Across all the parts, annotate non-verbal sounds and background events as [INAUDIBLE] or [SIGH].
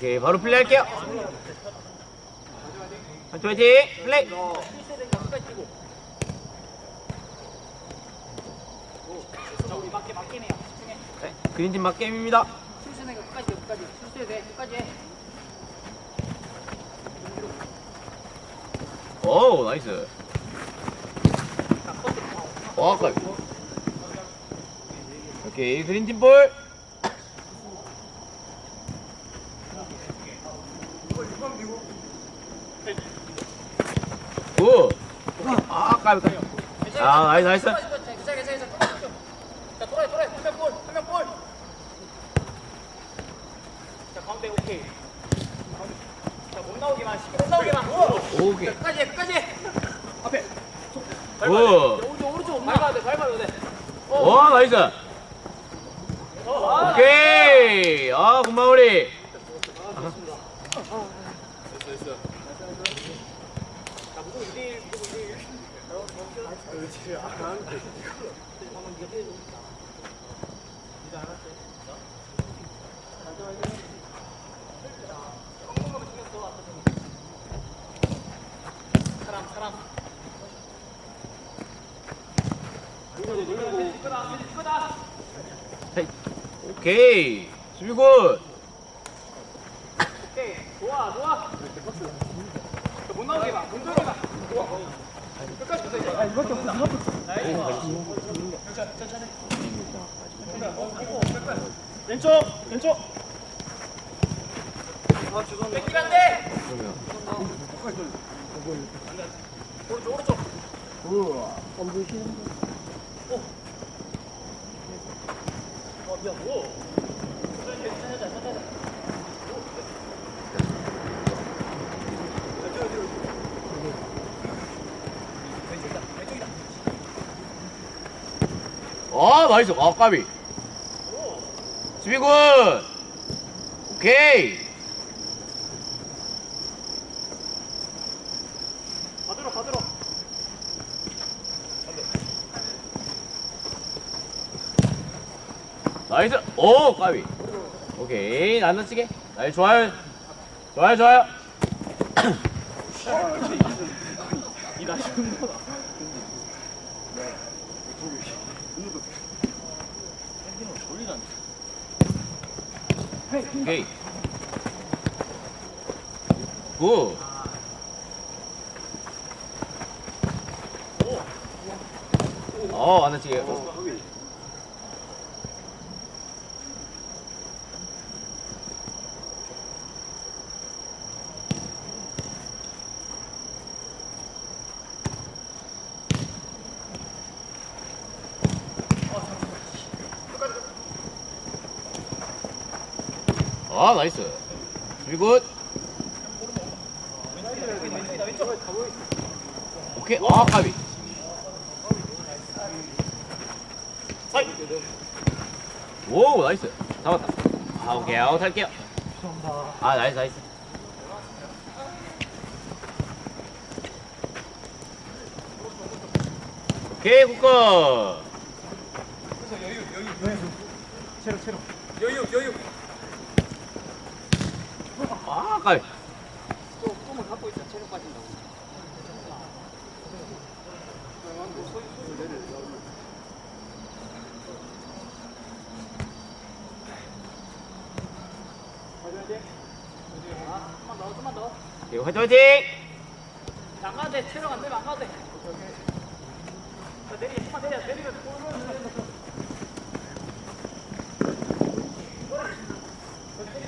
오케이 바로 플레이할게요. 화이팅 화이팅. 플레이. 네, 그린팀 맞게임입니다. 오 나이스. 오케이 그린팀 볼 굿! 아, 까비, 까비. 아, 나이스, 나이스. 괜찮아, 괜찮아. 자, 돌아요, 돌아요. 한명 볼, 한명 볼. 자, 가운데 오케이. 자, 못 나오기만, 시켜, 못 나오기만. 오케이. 자, 끝까지 해, 끝까지 해. 앞에. 굿! 오른쪽, 오른쪽. 밟아야 돼, 밟아야 돼. 어. 와, 나이스. 오케이. 아, 굿마무리. 자, 무조건 2대1, 무조건 2대1. 사람, 사람. 헤이. 오케이. 수비 굿. 오케이, 좋아, 좋아. 자, 못 나오게 봐, 못 나오게 봐. 끝까지 보세요. 이제. 아, 이것도 없어, 이것도 왼쪽, 왼쪽. 아, 죄송합니다. 뺏기면 안 돼. 오른쪽, 오른쪽. 어, 아, 나이스. 아, 까비. 수비 굿. 오케이. 받으러, 받으러. 나이스. 오, 까비. 오케이. 안 다치게. 나이스. 좋아요. 좋아요, 좋아요. 오케이. 굿. 어, 안 다치게. 아, 나이스. 굿. 오케이. 아, 까비. 오, 나이스. 잡았다. 아, 오케이. 아웃 할게요. 아, 나이스, 나이스. 오케이, 국거. 여유, 여유. 아, 까비. 또 꿈을 갖고 있어. 체력 빠진다고. 오케이, 화이팅, 화이팅! 안 가도 돼. 체력 안 되면 안 가도 돼. 자, 내리, 좀만 내려. 내리면 볼을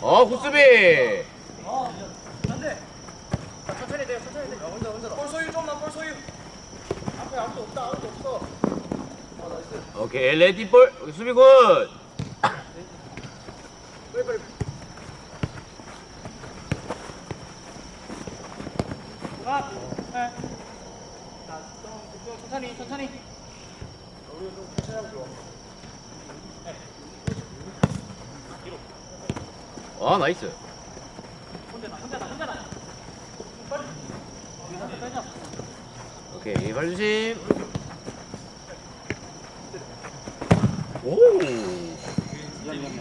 어, 굿수비! 안 돼. 자, 천천히 돼요. 천천히 돼. 혼자, 혼자. 볼 소유 좀만, 볼 소유. 앞에 아무도 없다. 아무도 없어. 오케이, 레디볼. 수비 굿! 천천히, 천천히. 아, 나이스. 혼자나, 혼자나, 혼자나. 오케이, 발 조심. 오우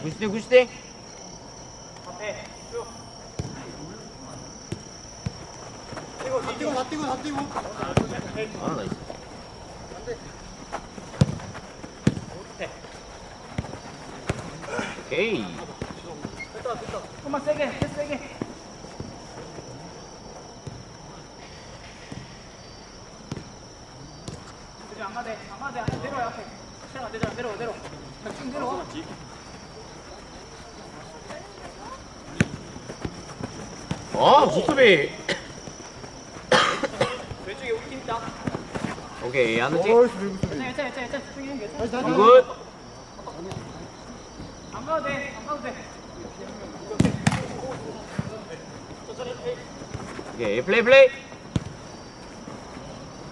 굿스테 굿스테 다 뛰고 다 뛰고 다 뛰고 아 나이스 오케이 됐다 됐다 조금만 세게 세게 안가대 안가대 내려와 앞에 시간 안 되잖아 내려와 내려와. 그냥 쭉 내려와. 아 무수비 왼쪽에 우리 팀 있다. 오케이 밀고 수비 괜찮아 괜찮아 괜찮아 집중해 괜찮아 다시 다시 굿. 안 가도 돼 안 가도 돼. 오케이 플레이 플레이.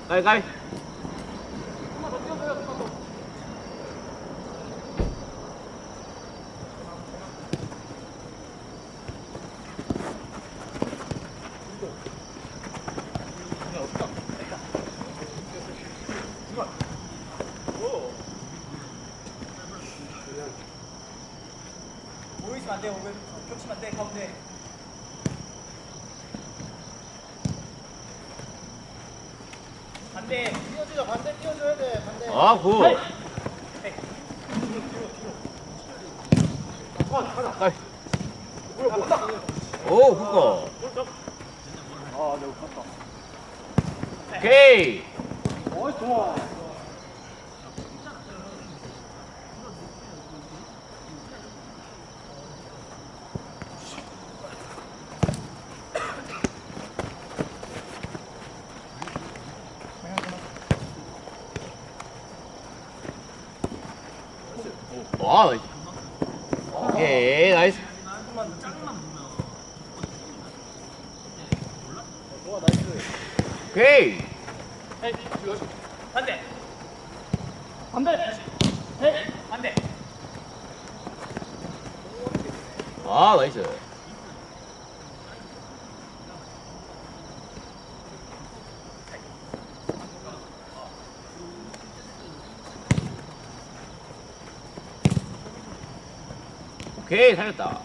가위 가위 좀만 더 뛰어줘요 좀만 더 모이시면 안 돼, 오면 겹치면 안 돼, 가운데. 반대. 뛰어주자 반대 뛰어줘야 돼 반대 아굿 가위 오아 내가 갔다 오케이. 어이 좋아 와 나이스 오케이 나이스 오케이 반대. 반대. 네. 반대. 아 나이스 오케이 살렸다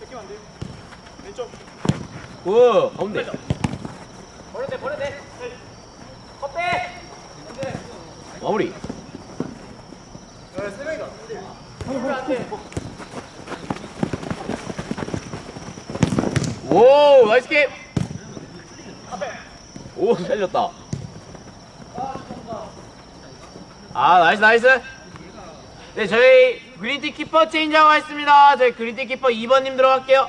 뺏기면 안 돼요. 왼쪽. 굿 가운데 버려 돼, 버려 돼. 컵 빼. 마무리. 야세 명이다. 오 나이스 게임 오 살렸다. 아 나이스 나이스. 네 저희 그린티 키퍼 체인지하고 있습니다. 저희 그린티 키퍼 2번님 들어갈게요.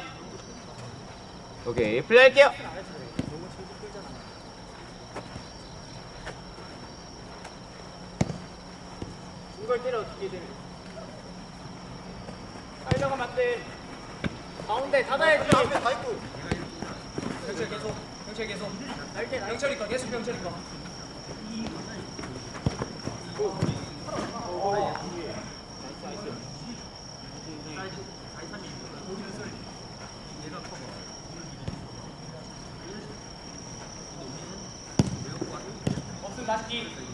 오케이 플레이 할게요 걸 때려 어떻게 돼? 살려가면 안 돼. 가운데 닫아야지. 앞에 다 있고 경찰 계속. 경찰 계속. 경찰이 거 계속 경찰이 거. 없으면 다시 뒤.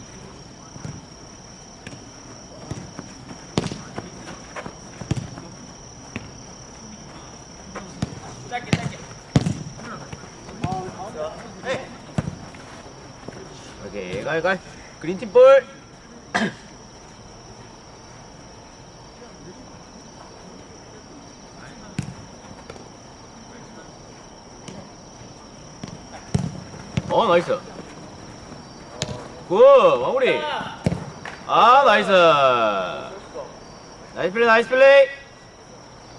짧게 짧게. 오케이 가이 그린팀 볼. 어 나이스. 굿 마무리. 아 나이스. 나이스 플레이 나이스 플레이.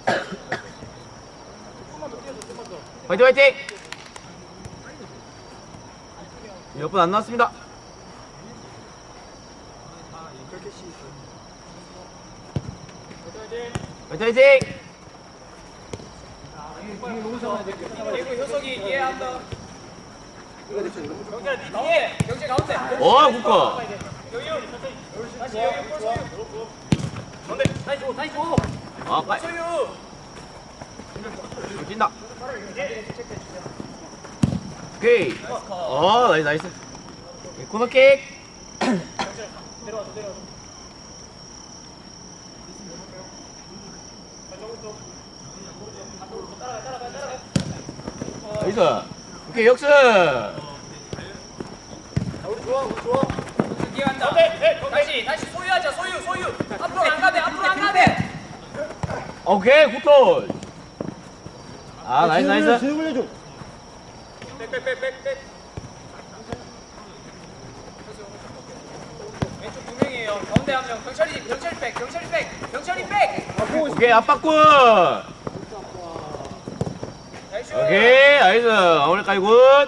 [COUGHS] 화이팅 화이팅. 몇분안 남았습니다 화이팅 대구 효석이 이해한다. 경찰 니 뒤에 경찰 가운데. 어 국가 여유. 다시 여유 볼 소유. 가운데 다시 줘 다시 줘. 아 빨리 소유. 뛴다 오케이 어 나이스 나이스 코너킥 내려와줘 내려와줘. 나이스 오케이 역습 뒤에 간다. 다시 다시 소유하자 소유 소유. 앞으로 안 가대 앞으로 안 가대. 오케이 굿톤 아 나이스 나이스 제일 올려줘. 백백백백백. 왼쪽 두 명이에요. 가운데 한 명. 경찰이 경찰이 백 경찰이 백 경찰이 백. 오케이 압박군. 오케이 나이스 마무리 까지 굿.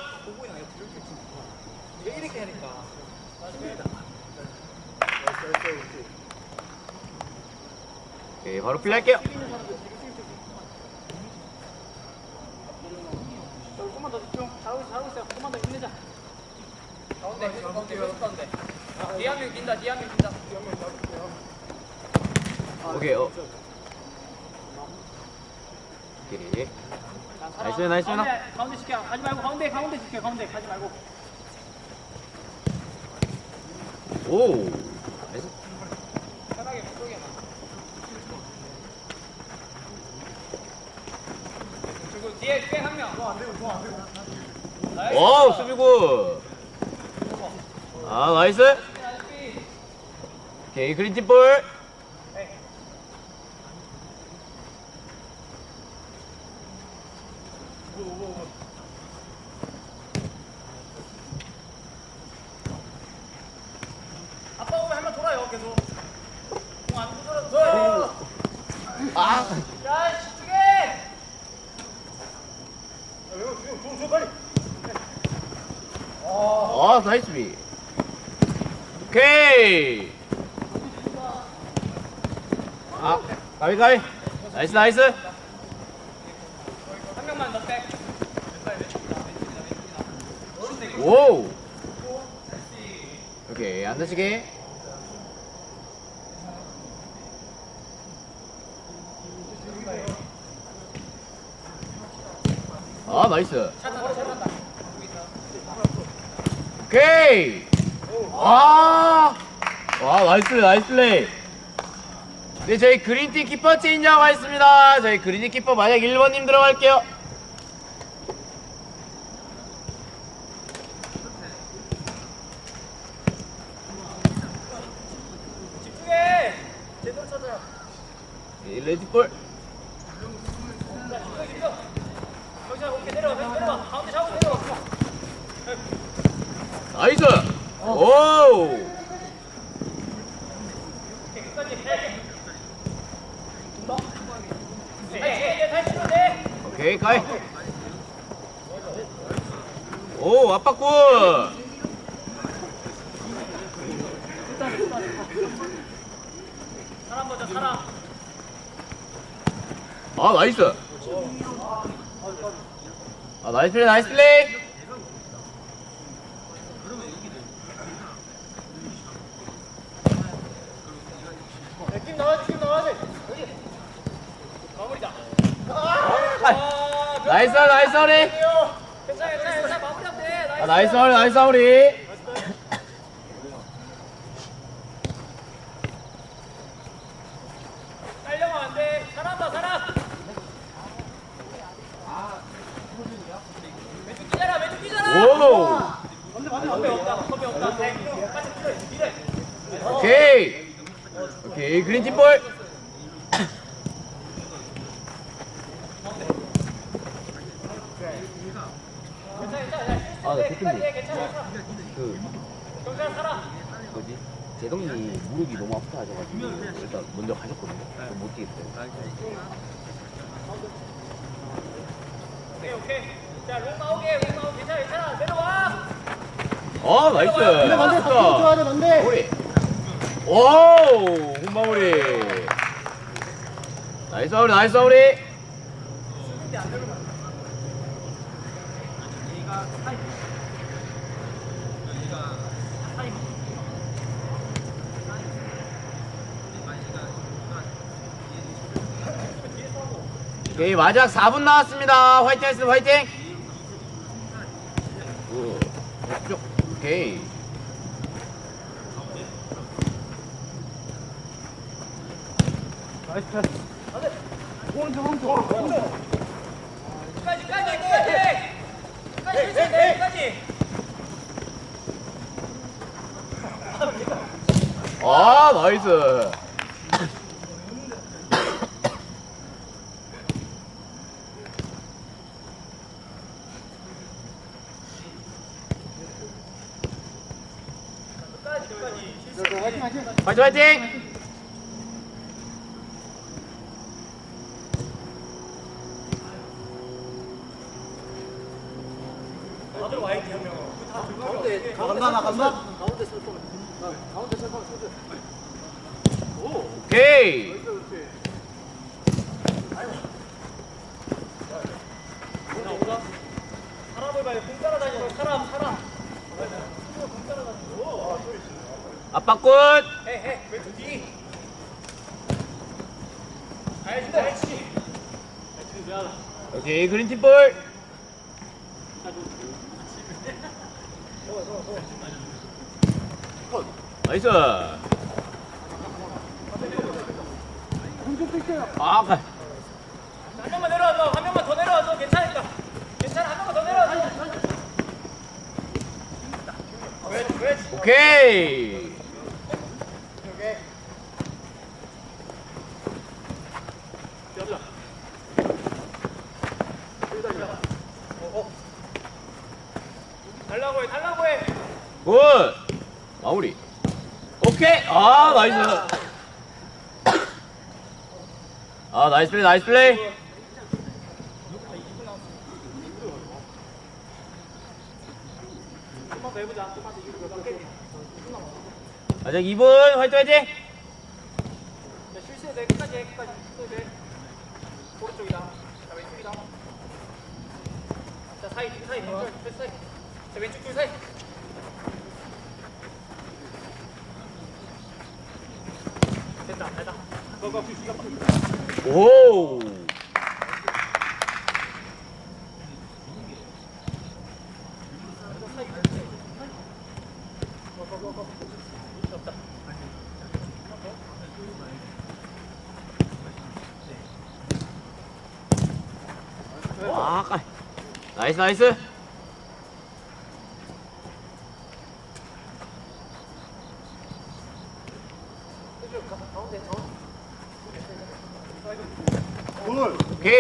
오케이 바로 플레이할게요 조금만 더 집중. 잘하고 있어, 잘하고 있어. 조금만 더 힘내자. 가운데 계속 가운데 계속 가운데. 뒤에 한명 낀다 뒤에 한명 낀다. 오케이 어 오케이 나이스 나이스 나 가운데, 가운데 지켜. 가지 말고 가운데, 가운데 지켜. 가운데 가지 말고. 오 나이스 편하게 왼쪽에만. 그리고 뒤에 백한 명. 나이스. 오 수비 굿아 나이스 오케이 그린팀 볼 아빠 오면 한번 돌아요, 계속. 공안 돌아. 아 야 집중해. 좀, 좀 빨리. 아, 나이스 비. 오케이. 아, 가위 가위. 나이스 나이스. 한 명만 더 백. 오. 오케이, 안 다치게. 아, 나이스. 오케이. 아. 와, 나이스, 나이스 플레이. 네, 저희 그린팀 키퍼 체인지하고 있습니다. 저희 그린팀 키퍼 만약 1번님 들어갈게요. 집중해. 제대로 찾아. 네, 레드볼. 경찰 오케이 내려와 내려와 가운데 잡고 내려와. 나이스! 오! 오케이, 가이. 오, 압박군! 사람 보자 사람. 아, 나이스! 아, 나이스 플레이, 나이스 플레이! 팀 나와야 돼, 팀 나와야 돼. 마무리다. 아, 나이스, 나이스, 우리! 괜찮아 괜찮아 괜찮아 마무리하면 돼. 아, 나이스, 우리, 나이스, 우리! 딸려면 안 돼. 사람 봐 사람. 왼쪽 뛰잖아. 오! 뛰래. 오케이! 오케이, 그린 팀 볼! 괜찮아 괜찮 아. 아, 나 네, 대표님. 괜찮아. 그. 뭐지? 재동이 무릎이 너무 아프다 하셔가지고 일단 먼저 가셨거든요. 그못 뛰겠어요. 오케이 오케이. 자롱 나오게 롱 나오게 괜찮아 괜찮아 내려와. 아 나이스. 반대, 반대, 바퀴 줘야 돼, 반대. 마무리. 오, 홈마무리. 나이스 마무리, 나이스 마무리. 예, 오케이 마지막 4분 나왔습니다. 화이팅 하겠습니다. 화이팅! 오케이. 나이스 패스. 오른쪽 오른쪽. 오른쪽 끝까지 끝까지 까지 까지 까지 아 나이스. 화이팅 화이팅! 다들 오케이. 사람을 봐요. 공 따라다니고 사람 사람. 압박 굿. 헤헤 왼쪽 뒤. 알지 알지. 오케이 그린팀 볼. 나이스. 아, 가. 한 명만 내려와서 한 명만 더 내려와서 괜찮으니까. 괜찮아 한 명만 더 왼. 오케이. 달라고 해 달라고 해. 굿. 마무리. 오케이. 아, 나이스. 아, 나이스 플레이, 나이스 플레이. 아직 2분. 화이팅, 화이팅. 돼. 끝까지 해. 끝까지. 실수해도 돼. 오른쪽이다. 자, 왼쪽이다. 자, 사이, 둘 사이. 왼쪽 사이. 자, 왼쪽 둘 사이. 됐다, 됐다. 거, 거, 귀가 막. 오. 와, 까. 나이스, 나이스.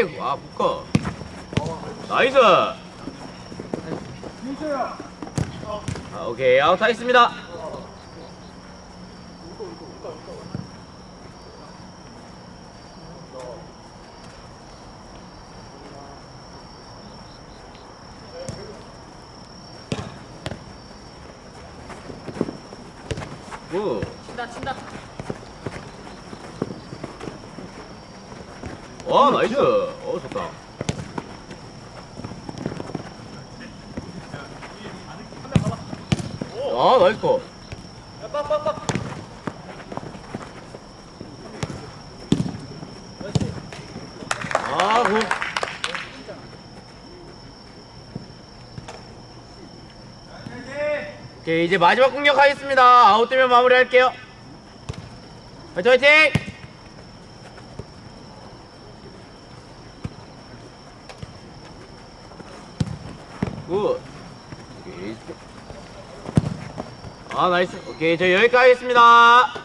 와, 묶어. 나이스. 아, 오케이, 아웃 하겠습니다. 오. 친다, 친다. 와 나이스 어 좋다 아 나이스 컷 야, 빡, 빡, 빡. 아, 굿. 오케이, 이제 마지막 공격 하겠습니다. 아웃되면 마무리할게요. 화이팅, 화이팅! 굿. 오케이. 아, 나이스. 오케이, 저 여기까지 하겠습니다.